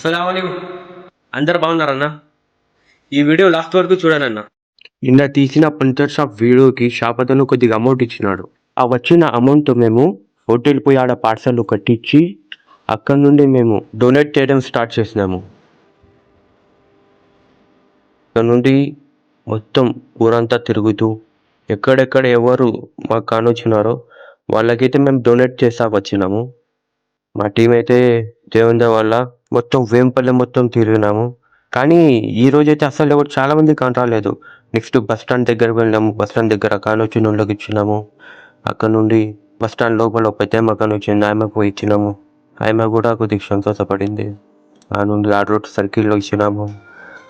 సలాం అందరు బాగున్నారన్నా ఈ video last వరకు చూడాలన్నా నిన్న తీసిన పంచర్ షాప్ వీడియోకి షాప్ అతను కొద్దిగా అమౌంట్ ఇచ్చినాడు. ఆ వచ్చిన అమౌంట్ మేము హోటల్ పోయి ఆడ పార్సల్ కట్టించి అక్కడ నుండి మేము డొనేట్ చేయడం స్టార్ట్ చేసినాము. అక్కడ నుండి మొత్తం ఊరంతా తిరుగుతూ ఎక్కడెక్కడ ఎవరు మాకు కానొచ్చినారో వాళ్ళకైతే మేము డొనేట్ చేస్తా వచ్చినాము. మా టీం అయితే దేవుని వల్ల మొత్తం వేంపల్లె మొత్తం తిరిగినాము. కానీ ఈ రోజు అయితే అసలు ఎవరు చాలా మంది రాలేదు నెక్స్ట్ బస్ స్టాండ్ దగ్గర వెళ్ళాము బస్ స్టాండ్ దగ్గర కానొచ్చిన వాళ్ళకి ఇచ్చినాము. అక్కడ నుండి బస్ స్టాండ్ లోపల ఒక పెద్ద కాని వచ్చింది ఆమెకు పోయి ఇచ్చినాము. ఆమె కూడా కొద్దిగా సంతోషపడింది. ఆ నుండి ఆ రోడ్ సర్కిల్లో ఇచ్చినాము.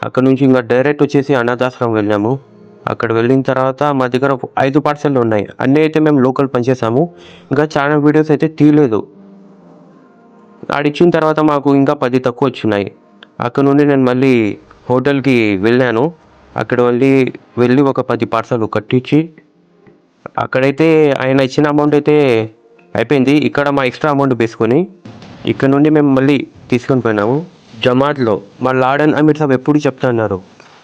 అక్కడ నుంచి ఇంకా డైరెక్ట్ వచ్చేసి అనాథాశ్రమం వెళ్ళాము అక్కడ వెళ్ళిన తర్వాత మా దగ్గర ఒక ఐదు పార్సెల్ ఉన్నాయి. అన్నీ అయితే మేము లోకల్ పనిచేసాము. ఇంకా చాలా వీడియోస్ అయితే తీయలేదు. ఆడిచ్చిన తర్వాత మాకు ఇంకా పది తక్కువ వచ్చినాయి అక్కడ నుండి నేను మళ్ళీ హోటల్కి వెళ్ళాను. అక్కడ వెళ్ళి వెళ్ళి ఒక పది పార్సల్ కట్టించి అక్కడైతే ఆయన ఇచ్చిన అమౌంట్ అయితే అయిపోయింది. ఇక్కడ మా ఎక్స్ట్రా అమౌంట్ వేసుకొని ఇక్కడ నుండి మేము మళ్ళీ తీసుకొని పోయినాము. జమాత్లో మా లాడన్ అమీర్ సాబ్ ఎప్పుడు చెప్తున్నారు?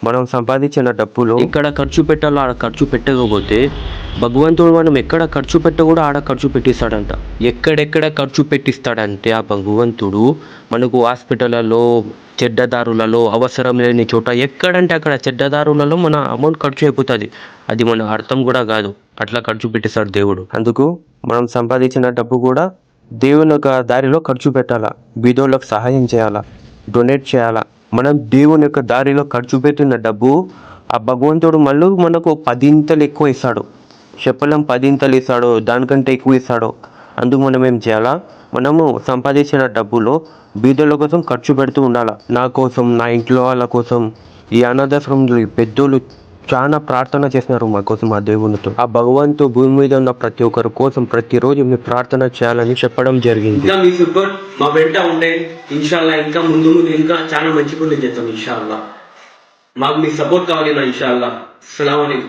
మనం సంపాదించిన డబ్బులు ఇక్కడ ఖర్చు పెట్టాలో ఆడ ఖర్చు పెట్టకపోతే భగవంతుడు మనం ఎక్కడ ఖర్చు పెట్ట కూడా ఆడ ఖర్చు పెట్టిస్తాడంట. ఎక్కడెక్కడ ఖర్చు పెట్టిస్తాడంటే ఆ భగవంతుడు మనకు హాస్పిటల్లో చెడ్డదారులలో అవసరం లేని చోట ఎక్కడంటే అక్కడ చెడ్డదారులలో మన అమౌంట్ ఖర్చు అయిపోతుంది. అది మన అర్థం కూడా కాదు. అట్లా ఖర్చు పెట్టిస్తాడు దేవుడు. అందుకు మనం సంపాదించిన డబ్బు కూడా దేవుని యొక్క దారిలో ఖర్చు పెట్టాలా? బీదోళ్ళకు సహాయం చేయాలా? డొనేట్ చేయాలా? మనం దేవుని యొక్క దారిలో ఖర్చు పెట్టిన డబ్బు ఆ భగవంతుడు మళ్ళీ మనకు పదింతలు ఎక్కువ ఇస్తాడు. చెప్పలేం పదింతలు ఇస్తాడు దానికంటే ఎక్కువ ఇస్తాడు. అందుకు మనం ఏం చేయాలా? మనము సంపాదించిన డబ్బులో బీదల కోసం ఖర్చు పెడుతూ ఉండాలా? నా కోసం నా ఇంట్లో వాళ్ళ కోసం ఈ అనాథాశ్రమంలో ఈ పెద్దోళ్ళు చాలా ప్రార్థన చేసినారు మా కోసం ఆ దేవునితో. ఆ భగవంతు భూమి మీద ఉన్న ప్రతి ఒక్కరి కోసం ప్రతిరోజు మీ ప్రార్థన చేయాలని చెప్పడం జరిగింది. ఇంకా మీ సపోర్ట్ మా వెంట ఉండే ఇన్షాల్లా ఇంకా ముందు ముందు ఇంకా చాలా మంచి పనులు చేస్తాం ఇన్షాల్లా. మాకు మీ సపోర్ట్ కావాలి నా ఇన్షాల్లా. అస్సలం